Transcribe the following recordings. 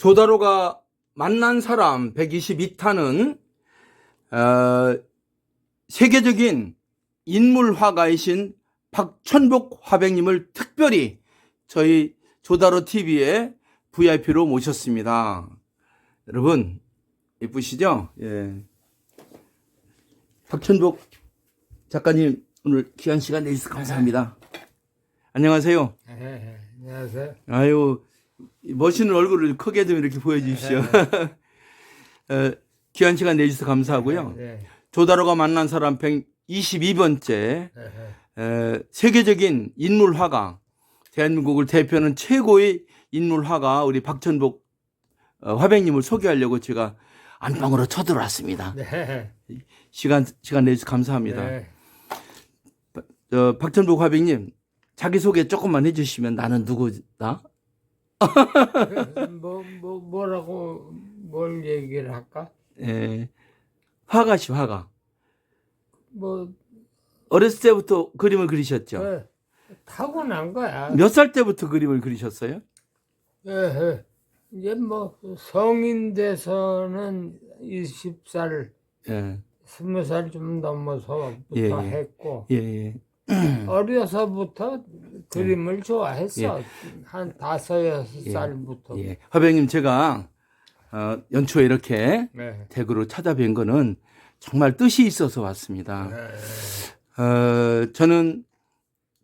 조다로가 만난 사람 122탄은 어, 세계적인 인물 화가이신 박천복 화백님을 특별히 저희 조다로 TV에 VIP로 모셨습니다. 여러분 예쁘시죠? 예. 박천복 작가님 오늘 귀한 시간 내주셔서 감사합니다. 안녕하세요. 예, 안녕하세요. 아유 멋있는 얼굴을 크게 좀 이렇게 보여주십시오. 어, 귀한 시간 내주셔서 감사하고요. 예, 조다로가 만난 사람 122번째 예, 에, 세계적인 인물 화가 대한민국을 대표하는 최고의 인물 화가 우리 박천복 어, 화백님을 소개하려고 제가 안방으로 쳐들어왔습니다. 네. 시간 시간 내주셔서 감사합니다. 네. 어, 박천복 화백님 자기 소개 조금만 해주시면 나는 누구다? 뭐, 뭐, 뭐라고, 뭘 얘기를 할까? 에, 화가시 화가. 뭐, 어렸을 때부터 그림을 그리셨죠? 그, 타고난 거야. 몇 살 때부터 그림을 그리셨어요? 예, 예. 이제 뭐, 성인 돼서는 20살, 예, 20살 좀 넘어서부터 예, 예. 했고, 예, 예. 어려서부터 그림을 좋아했어. 한 다섯, 여섯 예. 살부터. 예. 화백님 제가 어, 연초에 이렇게 네. 댁으로 찾아뵌 거는 정말 뜻이 있어서 왔습니다. 네. 어, 저는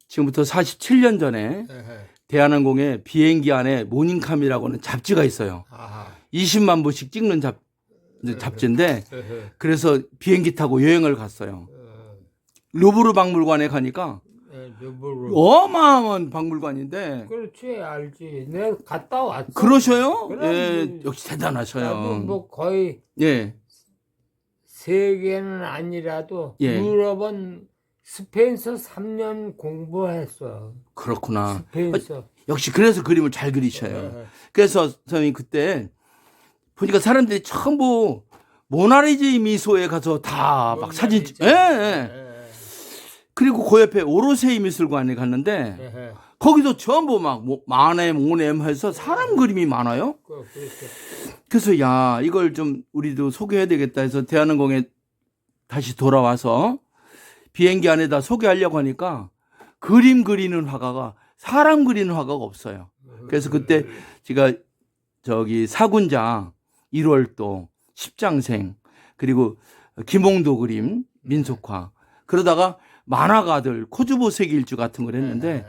지금부터 47년 전에 네. 대한항공의 비행기 안에 모닝캄이라고는 잡지가 있어요. 아하. 20만 부씩 찍는 잡, 잡지인데 네. 그래서 비행기 타고 여행을 갔어요. 어, 루브르 박물관에 가니까 네. 어마어마한 박물관인데 그렇지 알지 내가 갔다 왔어 그러셔요? 그럼 예, 뭐, 역시 대단하셔요. 뭐 거의 예, 세계는 아니라도 예. 유럽은 스페인서 3년 공부했어 그렇구나. 스페인서 역시 그래서 그림을 잘 그리셔요. 네. 그래서 선생님 그때 보니까 사람들이 전부 모나리지 미소에 가서 다 막 사진 찍, 예, 예. 그리고 그 옆에 오로세이 미술관에 갔는데 예. 거기도 전부 막 뭐, 마넴, 오넴 해서 사람 그림이 많아요. 그, 그렇죠. 그래서 야 이걸 좀 우리도 소개해야 되겠다 해서 대한항공에 다시 돌아와서 비행기 안에다 소개하려고 하니까 그림 그리는 화가가 사람 그리는 화가가 없어요. 그래서 그때 제가 저기 사군장 1월도 십장생 그리고 김홍도 그림 민속화 그러다가 만화가들 코주보 세계일주 같은 걸 했는데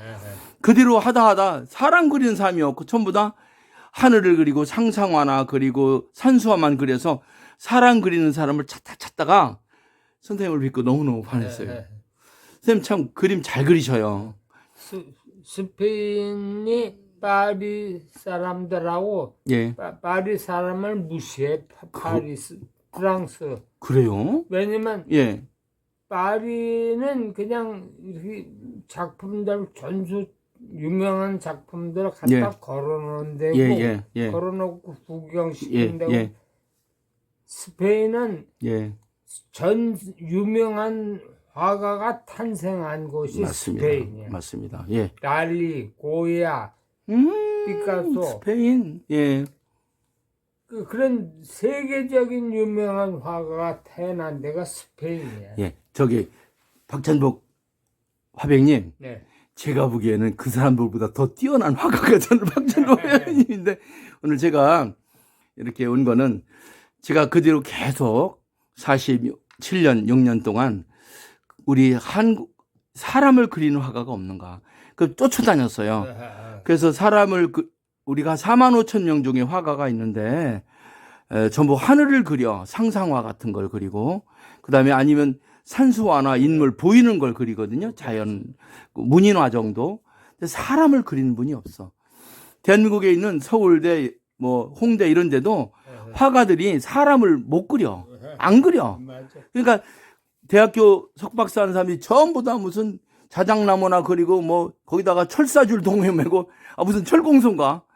그 뒤로 하다 하다 사람 그리는 사람이 없고 전부 다 하늘을 그리고 상상화나 그리고 산수화만 그려서 사람 그리는 사람을 찾다 찾다가 선생님을 뵙고 너무너무 반했어요. 선생님 참 그림 잘 그리셔요. 스, 스페인이 파리 사람들하고 예. 파, 파리 사람을 무시해 파, 파리스 프랑스 그래요? 왜냐면 예. 파리는 그냥 이렇게 작품들 전수 유명한 작품들 갖다 예. 걸어놓은 데고 예, 예, 예. 걸어놓고 예, 구경시키는 데고 예, 스페인은 예. 전 유명한 화가가 탄생한 곳이 맞습니다. 스페인이야. 맞습니다. 예. 달리, 고야, 음, 피카소. 스페인. 예. 그, 그런 세계적인 유명한 화가가 태어난 데가 스페인이야. 예. 저기 박찬복 화백님, 네. 제가 보기에는 그 사람들보다 더 뛰어난 화가가 저는 박찬복 화백님인데 오늘 제가 이렇게 온 거는 제가 그 뒤로 계속 47년, 6년 동안 우리 한국 사람을 그리는 화가가 없는가 그 쫓아다녔어요. 그래서 사람을 그 우리가 4만 5천 명 중에 화가가 있는데 에, 전부 하늘을 그려 상상화 같은 걸 그리고 그다음에 아니면 산수화나 인물 보이는 걸 그리거든요. 자연 그 문인화 정도. 근데 사람을 그리는 분이 없어. 대한민국에 있는 서울대 뭐 홍대 이런 데도 화가들이 사람을 못 그려. 안 그려. 그러니까 대학교 석박사 하는 사람이 전부 다 무슨 자작나무나 그리고 뭐 거기다가 철사줄 동에 메고 아 무슨 철공소인가 이렇게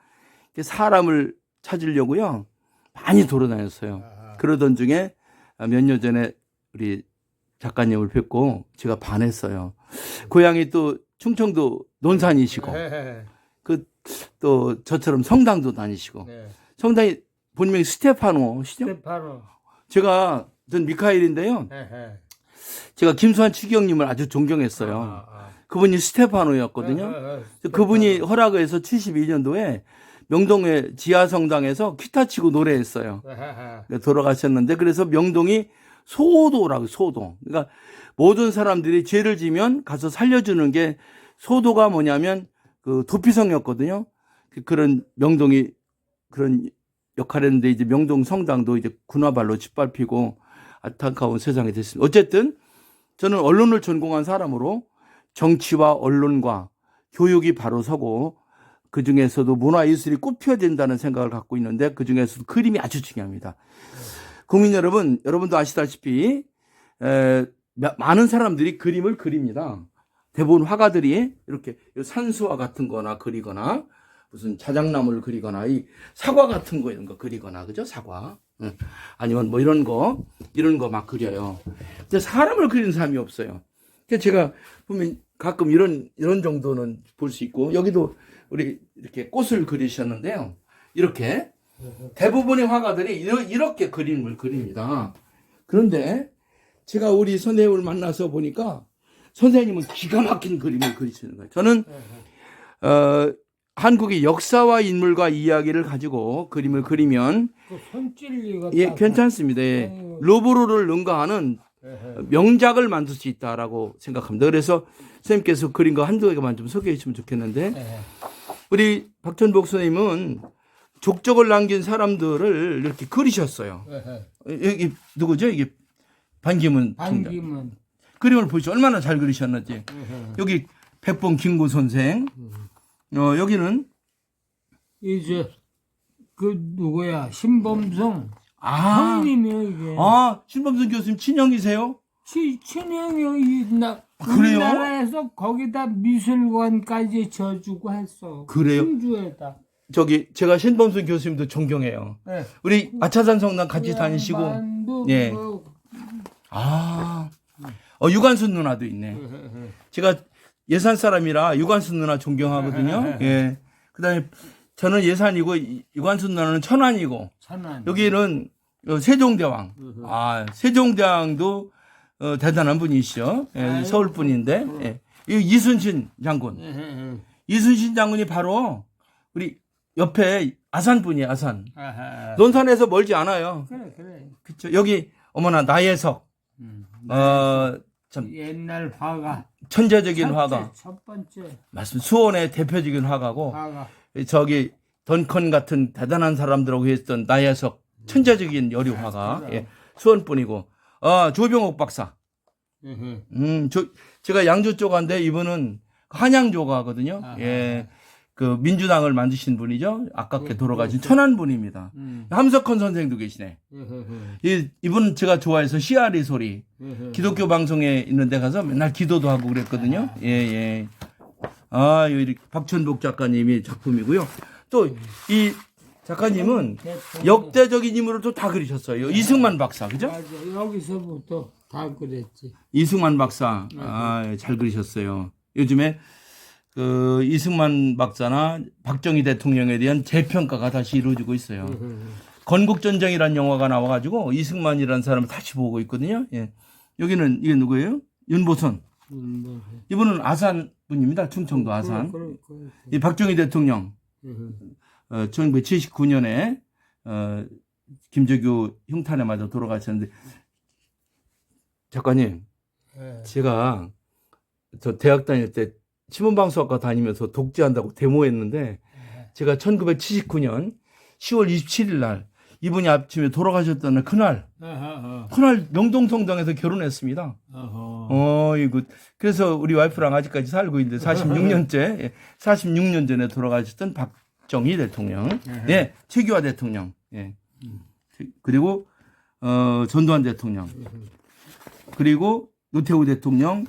사람을 찾으려고요 많이 돌아다녔어요. 그러던 중에 몇 년 전에 우리 작가님을 뵙고 제가 반했어요. 고향이 또 충청도 논산이시고 네. 그또 저처럼 성당도 다니시고 네. 성당이 본명이 스테파노시죠? 스테파노. 제가 전 미카엘인데요. 에헤. 제가 김수환 추기경님을 아주 존경했어요. 아, 아. 그분이 스테파노였거든요. 그분이 허락을 해서 72년도에 명동의 지하성당에서 기타 치고 노래했어요. 돌아가셨는데 그래서 명동이 소도라고 소도. 그러니까 모든 사람들이 죄를 지면 가서 살려주는 게 소도가 뭐냐면 그 도피성이었거든요. 그- 그런 명동이 그런 역할했는데 이제 명동 성당도 이제 군화발로 짓밟히고 안타까운 세상이 됐습니다. 어쨌든 저는 언론을 전공한 사람으로 정치와 언론과 교육이 바로 서고 그 중에서도 문화예술이 된다는 생각을 갖고 있는데 그 중에서도 그림이 아주 중요합니다. 국민 여러분, 여러분도 아시다시피 에, 마- 많은 사람들이 그림을 그립니다. 대부분 화가들이 이렇게 산수화 같은 거나 그리거나 무슨 자작나무를 그리거나 이 사과 같은 거 이런 거 그리거나 그죠? 사과. 응. 아니면 뭐 이런 거 이런 거 막 그려요. 근데 사람을 그리는 사람이 없어요. 제가 보면 가끔 이런 이런 정도는 볼 수 있고 여기도 우리 이렇게 꽃을 그리셨는데요. 이렇게 대부분의 화가들이 이렇게 그림을 그립니다. 그런데 제가 우리 선생님을 만나서 보니까 선생님은 기가 막힌 그림을 그리시는 거예요. 저는 어, 한국의 역사와 인물과 이야기를 가지고 그림을 그리면 그예 딱- 괜찮습니다. 예. 로브로를 능가하는 에헤. 명작을 만들 수 있다라고 생각합니다. 그래서 선생님께서 그린 거 한두 개만 좀 소개해 주시면 좋겠는데 에헤. 우리 박천복 선생님은 족적을 남긴 사람들을 이렇게 그리셨어요. 에헤. 여기 누구죠? 이게 반기문. 반기문. 그림을 보시죠. 얼마나 잘 그리셨는지. 에헤. 여기 백봉 김구 선생. 어, 여기는 이제 그 누구야 신범성 아, 형님이요 이게 아 신범선 교수님 친형이세요? 치, 친형이 나 그래요? 우리나라에서 거기다 미술관까지 져주고 했어 그래요? 충주에다 저기 제가 신범선 교수님도 존경해요. 네. 우리 아차산 성당 같이 다니시고. 예. 뭐, 아, 어 유관순 누나도 있네. 제가 예산 사람이라 유관순 누나 존경하거든요. 예. 그다음에 저는 예산이고 이- 유관순 누나는 천안이고 천안 여기는 어, 세종대왕. 아 세종대왕도 어, 대단한 분이시죠. 예. 서울 분인데 예. 이 이순신 장군. 에헤. 이순신 장군이 바로 우리 옆에 아산 분이에요. 아산. 아하. 논산에서 멀지 않아요. 그래 그래 그렇죠. 여기 어머나 나예석. 음. 어, 참 옛날 화가 천재적인 첫째, 화가. 첫 번째 맞습니다. 수원의 대표적인 화가고 화가 저기 던컨 같은 대단한 사람들하고 했던 나예석 천재적인 여류 화가 그래요. 예, 수원 분이고 어, 조병옥 박사. 음, 저 제가 양주 쪽한데 이분은 한양조가거든요. 아하. 예. 그 민주당을 만드신 분이죠. 아깝게 그, 돌아가신 그, 천안 분입니다. 음. 함석헌 선생도 계시네. 에헤헤. 이 이분 제가 좋아해서 시아리 소리. 기독교 방송에 있는 데 가서 맨날 기도도 하고 그랬거든요. 예, 예. 아, 여기 박천복 작가님이 작품이고요. 또이 작가님은 대통령. 역대적인 인물을 또 다 그리셨어요. 이승만 박사, 그죠? 맞아 여기서부터 다 그랬지 이승만 박사. 아, 예, 잘 그리셨어요. 요즘에 그 이승만 박사나 박정희 대통령에 대한 재평가가 다시 이루어지고 있어요. 건국전쟁이라는 영화가 나와가지고 이승만이라는 사람을 다시 보고 있거든요. 예. 여기는 이게 누구예요? 윤보선. 음, 뭐. 이분은 아산 분입니다. 충청도 아산. 그래, 그래, 그래. 이 박정희 대통령. 어, 1979년에 어, 김재규 흉탄에 맞아 돌아가셨는데 작가님 예. 제가 저 대학 다닐 때 신문방송학과 다니면서 독재한다고 데모했는데 제가 1979년 10월 27일 날 이분이 아침에 돌아가셨던 그날 아하하. 그날 명동성당에서 결혼했습니다. 어, 이거 그래서 우리 와이프랑 아직까지 살고 있는데 46년째 46년 전에 돌아가셨던 박 정희 대통령, 예, 최규하 대통령, 예, 그리고 어 전두환 대통령, 그리고 노태우 대통령,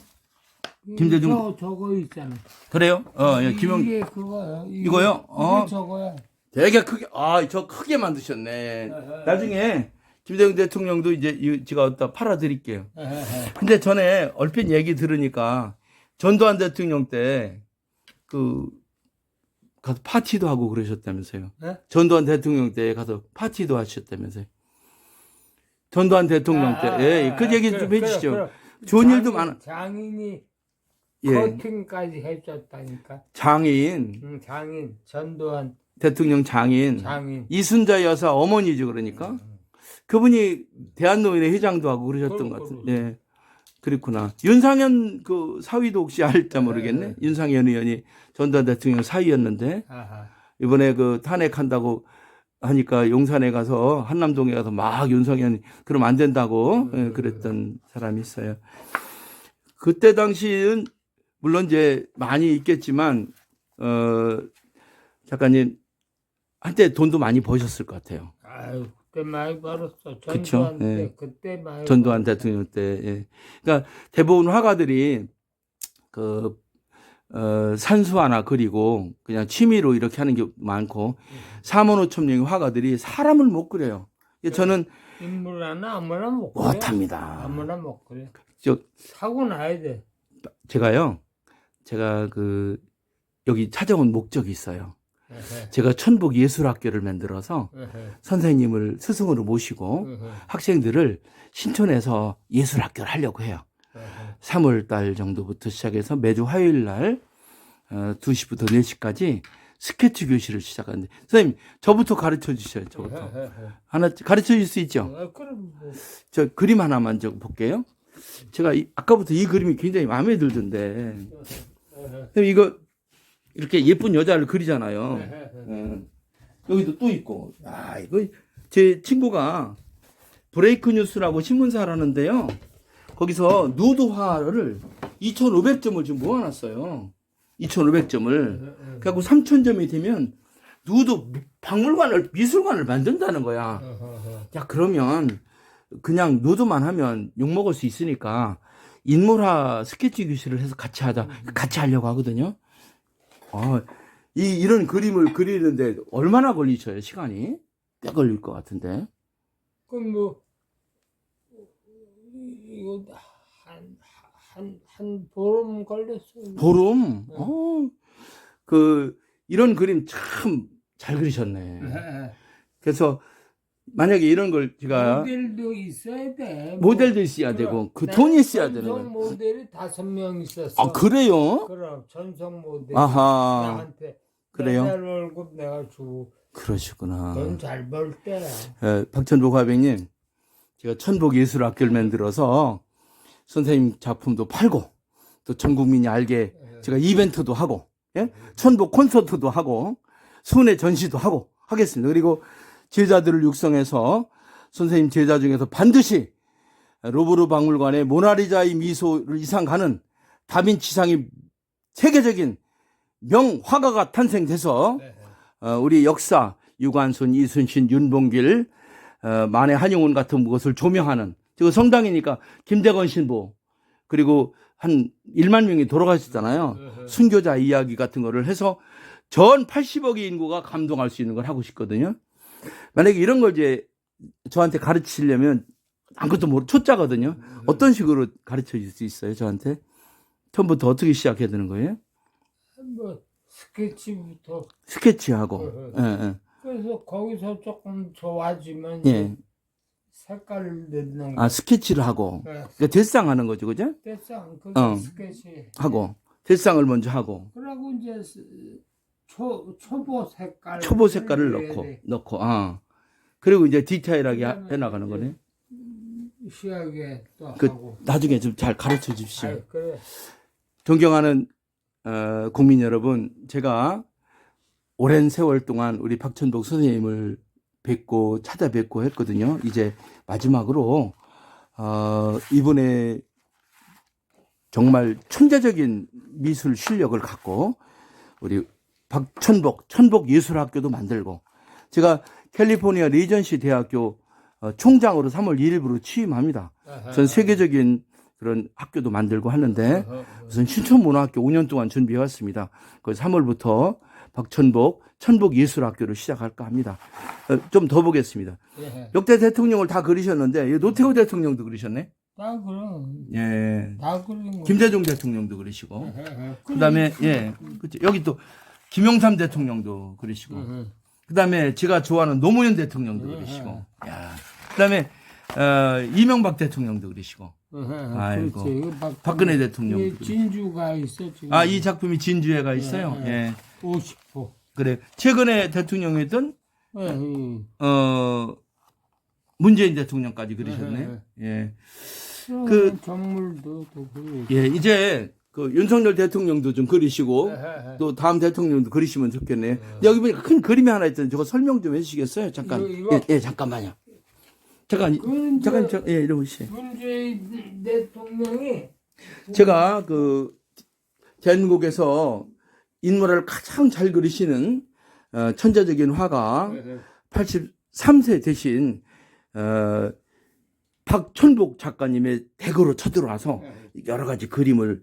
김대중- 저, 저거 있잖아 그래요? 어, 예, 김영 이게 그거야 이게, 이거요? 어. 이게 저거야 되게 크게 아, 저 크게 만드셨네. 나중에 김대중 대통령도 이제 이- 제가 어디다 팔아 드릴게요. 에헤헤. 근데 전에 얼핏 얘기 들으니까 전두환 대통령 때 그 가서 파티도 하고 그러셨다면서요. 네? 전두환 대통령 때 가서 파티도 하셨다면서요. 전두환 대통령 때. 아, 아, 예, 아, 그 얘기 그래, 좀 해주시죠. 그래. 좋은 일도 장인- 많아. 장인이 예. 커팅까지 해줬다니까. 장인, 응, 장인 전두환 대통령 장인. 장인. 이순자 여사 어머니죠, 그러니까. 그분이 대한노인회 회장도 하고 그러셨던 것 같은. 그럼. 예. 그렇구나. 윤상현 그 사위도 혹시 알자 모르겠네. 네. 윤상현 의원이 전두환 대통령 사위였는데 아하. 이번에 그 탄핵한다고 하니까 용산에 가서 한남동에 가서 막 윤석현이 그러면 안 된다고 예, 그랬던 사람이 있어요. 그때 당시는 물론 이제 많이 있겠지만 어 작가님 한때 돈도 많이 버셨을 것 같아요. 아유 그때 많이 벌었어. 그쵸? 전두환 때 예. 그때 많이. 전두환 벌었어. 대통령 때. 예. 그러니까 대부분 화가들이 그 어, 산수 하나 그리고 그냥 취미로 이렇게 하는 게 많고 사만 오천 명의 화가들이 사람을 못 그려요. 예, 저는 인물 하나 아무나 못 그래. 못합니다. 아무나 못 그래. 저 사고 나야 돼. 제가요, 제가 그 여기 찾아온 목적이 있어요. 제가 천북 예술학교를 만들어서 선생님을 스승으로 모시고 학생들을 신촌에서 예술학교를 하려고 해요. 에헤. 3월 달 정도부터 시작해서 매주 화요일 날 어, 2시부터 4시까지 스케치 교실을 시작하는데 선생님 저부터 가르쳐 주셔요. 저부터. 하나 가르쳐 줄 수 있죠? 아, 뭐. 저 그림 하나만 좀 볼게요. 제가 이- 아까부터 이 그림이 굉장히 마음에 들던데. 이거 이렇게 예쁜 여자를 그리잖아요. 에헤. 예. 여기도 또 있고. 아, 이거 제 친구가 브레이크 뉴스라고 신문사를 하는데요. 거기서 누드화를 2,500점을 지금 모아놨어요. 2,500점을. 에헤, 그래갖고 3,000점이 되면 누드 박물관을, 미술관을 만든다는 거야. 에헤, 에헤. 야, 그러면 그냥 누드만 하면 욕먹을 수 있으니까 인물화 스케치 교실을 해서 같이 하자. 같이 하려고 하거든요. 아, 이, 이런 그림을 그리는데 얼마나 걸리셔요, 시간이? 꽤 걸릴 것 같은데. 그럼 뭐 이거 한 한한 한 보름 걸렸어. 보름? 네. 어, 그, 이런 그림 참 잘 그리셨네. 에헤. 그래서 만약에 이런 걸 제가 모델도 있어야 돼. 모델도 있어야 되고 그 돈이 있어야 되는 전성 거예요. 모델이 다섯 명 있었어. 아, 그래요? 그럼 전성 모델. 아하. 나한테 그래요? 맨날 월급 내가 주고 그러시구나. 돈 잘 벌 때. 에, 박천복 화백님, 제가 천복 예술학교를 만들어서 선생님 작품도 팔고 또 전 국민이 알게 제가 이벤트도 하고 예? 천복 콘서트도 하고 순회 전시도 하고 하겠습니다. 그리고 제자들을 육성해서 선생님 제자 중에서 반드시 로브르 박물관의 모나리자의 미소를 이상 가는 다빈치상이 세계적인 명화가가 탄생돼서 네. 어, 우리 역사 유관순, 이순신, 윤봉길, 어, 만해 한용운 같은 것을 조명하는 지금 성당이니까 김대건 신부 그리고 한 1만 명이 돌아가셨잖아요. 네. 순교자 이야기 같은 거를 해서 전 80억의 인구가 감동할 수 있는 걸 하고 싶거든요. 만약에 이런 걸 이제 저한테 가르치려면 아무것도 모르 초짜거든요. 어떤 식으로 가르쳐 줄 수 있어요, 저한테? 처음부터 어떻게 시작해야 되는 거예요? 뭐 스케치부터 스케치하고. 예, 예. 그래서 거기서 조금 좋아지면 예. 색깔을 넣는 거. 아, 스케치를 하고. 네. 그러니까 데쌍하는 거죠, 그죠? 됐어. 그 어. 스케치. 하고. 데쌍을 먼저 하고. 그러고 이제 스- 초 초보 색깔. 초보 색깔을 넣어야 넣고, 돼. 넣고, 아. 그리고 이제 디테일하게 하- 해나가는 거네. 시하게 또 그, 하고. 나중에 좀 잘 가르쳐 주십시오. 아이, 그래. 존경하는 어, 국민 여러분, 제가 오랜 세월 동안 우리 박천복 선생님을 뵙고 찾아뵙고 했거든요. 이제 마지막으로 어, 이분의 정말 천재적인 미술 실력을 갖고 우리 박천복 천복 예술학교도 만들고 제가 캘리포니아 리전시 대학교 어, 총장으로 3월 1일부로 취임합니다. 전 세계적인 그런 학교도 만들고 하는데 우선 신촌문화학교 5년 동안 준비해 왔습니다. 그 3월부터 박천복 천복 예술학교를 시작할까 합니다. 어, 좀더 보겠습니다. 예. 역대 대통령을 다 그리셨는데 이 노태우 대통령도 그리셨네. 다 그럼 예. 다 그린 거. 김대중 대통령도 그리시고. 예, 예. 그다음에 예. 그죠. 여기 또 김영삼 대통령도 그러시고 음. 그다음에 제가 좋아하는 노무현 대통령도 그러시고 야 그다음에 어, 이명박 대통령도 그러시고 아이고. 그렇지. 박근혜 대통령도 이게 진주가 있어 지금. 아이 작품이 진주회가 있어요. 예, 예. 50호. 그래 최근에 대통령이었던 예, 예. 어 문재인 대통령까지 그러셨네. 예. 그 그- 전물도. 예, 이제 그 윤석열 대통령도 좀 그리시고 예, 예. 또 다음 대통령도 그리시면 좋겠네. 여기 보니까 큰 그림이 하나 있던데 저거 설명 좀 해주시겠어요? 잠깐. 이거- 이거? 예, 예, 잠깐만요. 잠깐, 그건 이제 잠깐, 저, 예, 이러시. 문재인 대통령이 제가 그 대한민국에서 인물을 가장 잘 그리시는 어, 천재적인 화가 83세 되신 어, 박천복 작가님의 댁으로 쳐들어와서 여러 가지 그림을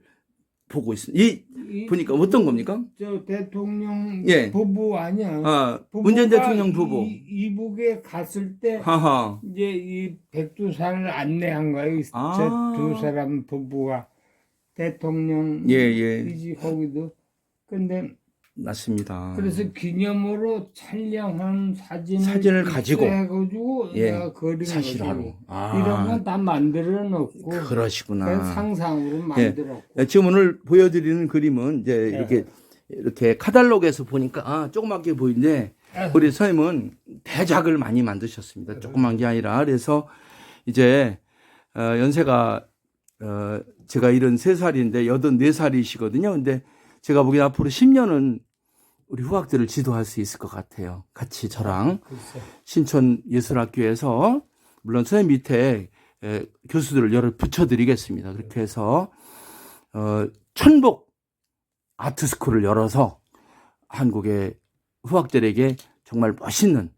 보고 있습니다. 이 이- 보니까 어떤 겁니까? 저 대통령 예. 부부 아니야. 아, 문재인 대통령 부부. 이, 이북에 갔을 때 하하. 이제 이 백두산을 안내한 거예요. 아. 저두 사람 부부가 대통령 예, 예. 이지 거기도. 근데 맞습니다. 그래서 기념으로 촬영한 사진을 사진을 가지고. 해가지고 예, 내가 그린 사실화로. 거지. 아. 이런 건 다 만들어 놓고 그러시구나. 상상으로 만들었고. 네, 지금 오늘 보여드리는 그림은 이제 네. 이렇게 이렇게 카탈로그에서 보니까 아, 조그맣게 보이는데 네. 우리 선생님은 대작을 많이 만드셨습니다. 조그만 게 아니라 그래서 이제 어, 연세가 어, 제가 73살인데 84살이시거든요. 근데 제가 보기엔 앞으로 10년은 우리 후학들을 지도할 수 있을 것 같아요. 같이 저랑 글쎄. 신촌 예술학교에서 물론 선생님 밑에 에, 교수들을 여러 붙여드리겠습니다. 그렇게 해서 어, 천복 아트 스쿨을 열어서 한국의 후학들에게 정말 멋있는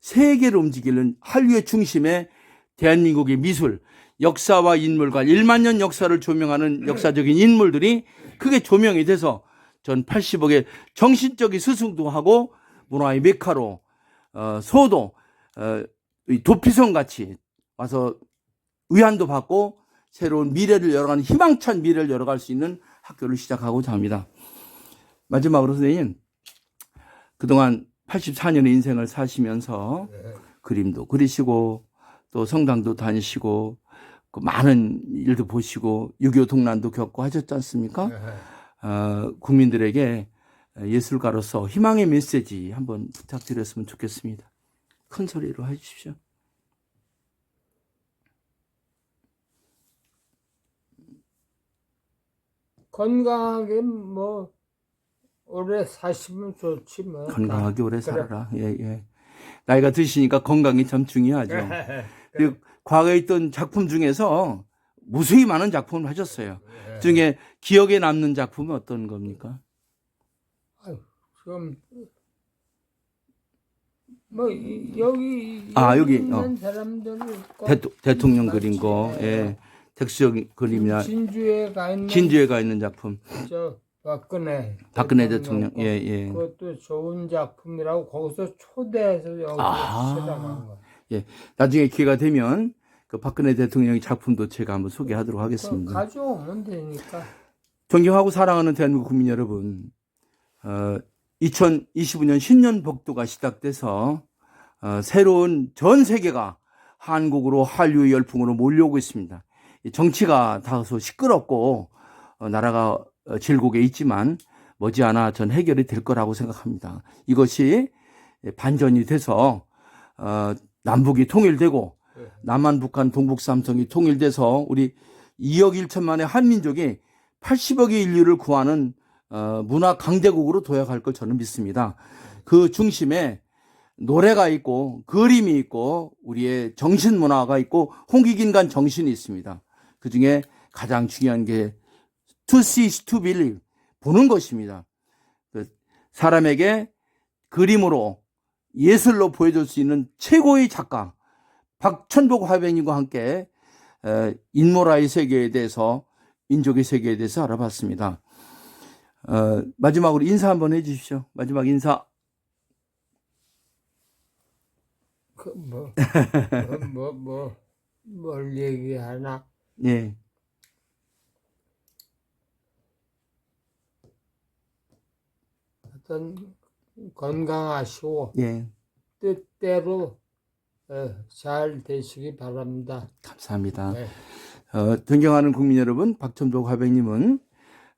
세계를 움직이는 한류의 중심에 대한민국의 미술, 역사와 인물과 1만 년 역사를 조명하는 역사적인 인물들이 크게 조명이 돼서 전 80억의 정신적인 스승도 하고 문화의 메카로 어, 소도 어, 이 도피성 같이 와서 의안도 받고 새로운 미래를 열어가는 희망찬 미래를 열어갈 수 있는 학교를 시작하고자 합니다. 마지막으로 선생님 그동안 84년의 인생을 사시면서 그림도 그리시고 또 성당도 다니시고 그 많은 일도 보시고 6.25 동란도 겪고 하셨지 않습니까? 어, 국민들에게 예술가로서 희망의 메시지 한번 부탁드렸으면 좋겠습니다. 큰 소리로 해주십시오. 건강하게 뭐 오래 사시면 좋지 뭐. 건강하게 오래. 살아라. 예, 예. 나이가 드시니까 건강이 참 중요하죠. 그 과거에 있던 작품 중에서 무수히 많은 작품을 하셨어요. 네. 중에 기억에 남는 작품은 어떤 겁니까? 지금 뭐 이- 여기 아, 여기, 어. 사람들 대통령 같이, 그린 거, 예. 예. tekstu형 그림이나 진주에 가 있는 진주에 가 있는 작품. 저 박근혜 박근혜 대통령, 거. 예, 예. 그것도 좋은 작품이라고 거기서 초대해서 여기 아. 실어간 거. 나중에 기회가 되면 그 박근혜 대통령의 작품도 제가 한번 소개하도록 그거 하겠습니다. 가져오면 되니까. 존경하고 사랑하는 대한민국 국민 여러분, 어, 2025년 신년 복도가 시작돼서 어, 새로운 전 세계가 한국으로 한류 열풍으로 몰려오고 있습니다. 이 정치가 다소 시끄럽고 어, 나라가 어, 질곡에 있지만 머지않아 전 해결이 될 거라고 생각합니다. 이것이 반전이 돼서 어, 남북이 통일되고 네. 남한, 북한, 동북 삼성이 통일돼서 우리 2억 1천만의 한민족이 80억의 인류를 구하는 어, 문화 강대국으로 도약할 걸 저는 믿습니다. 그 중심에 노래가 있고 그림이 있고 우리의 정신 문화가 있고 홍기긴간 정신이 있습니다. 그 중에 가장 중요한 게 to see to believe 보는 것입니다. 그 사람에게 그림으로 예술로 보여줄 수 있는 최고의 작가 박천복 화백님과 함께 에, 인모라의 세계에 대해서 민족의 세계에 대해서 알아봤습니다. 어, 마지막으로 인사 한번 해주십시오. 마지막 인사. 그 뭐 뭐 뭐 뭘 얘기하나? 예. 하여튼 건강하시고 예, 뜻대로 어, 잘 되시기 바랍니다. 감사합니다. 네. 어, 존경하는 국민 여러분, 박천복 화백님은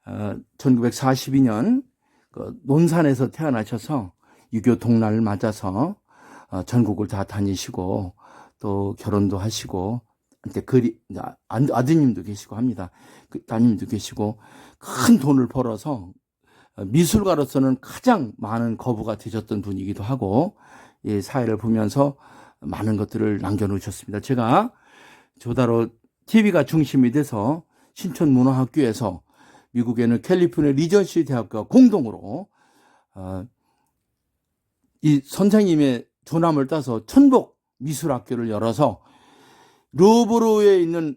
어, 1942년 그 논산에서 태어나셔서 유교 동란을 맞아서 어, 전국을 다 다니시고 또 결혼도 하시고 한테 그리 아, 아드님도 계시고 합니다. 그 따님도 계시고 큰 돈을 벌어서 어, 미술가로서는 가장 많은 거부가 되셨던 분이기도 하고 이 사회를 보면서 많은 것들을 남겨놓으셨습니다. 제가 조다로 TV가 중심이 돼서 신촌 문화학교에서 미국에는 캘리포니아 리전시 대학과 공동으로 어, 이 선생님의 조남을 따서 천복 미술학교를 열어서 루브르에 있는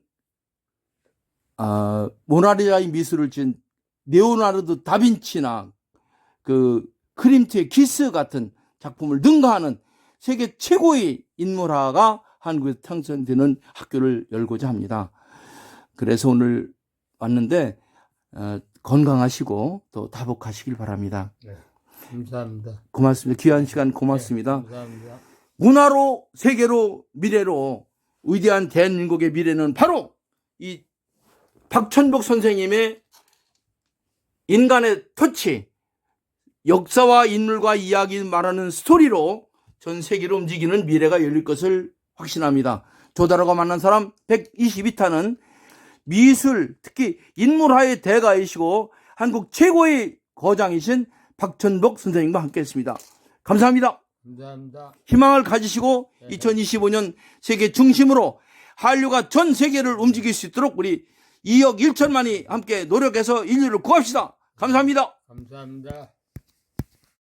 아, 모나리자의 미술을 지은 레오나르도 다빈치나 그 크림트의 기스 같은 작품을 능가하는 세계 최고의 인물화가 한국에서 탄생되는 학교를 열고자 합니다. 그래서 오늘 왔는데 어, 건강하시고 또 다복하시길 바랍니다. 감사합니다. 고맙습니다. 귀한 시간 고맙습니다. 네, 감사합니다. 문화로 세계로 미래로 위대한 대한민국의 미래는 바로 이 박천복 선생님의 인간의 터치 역사와 인물과 이야기 말하는 스토리로 전 세계를 움직이는 미래가 열릴 것을 확신합니다. 조다로가 만난 사람 122타는 미술 특히 인물화의 대가이시고 한국 최고의 거장이신 박천복 선생님과 함께 했습니다. 감사합니다. 감사합니다. 희망을 가지시고 네. 2025년 세계 중심으로 한류가 전 세계를 움직일 수 있도록 우리 2억 1천만이 함께 노력해서 인류를 구합시다. 감사합니다. 감사합니다.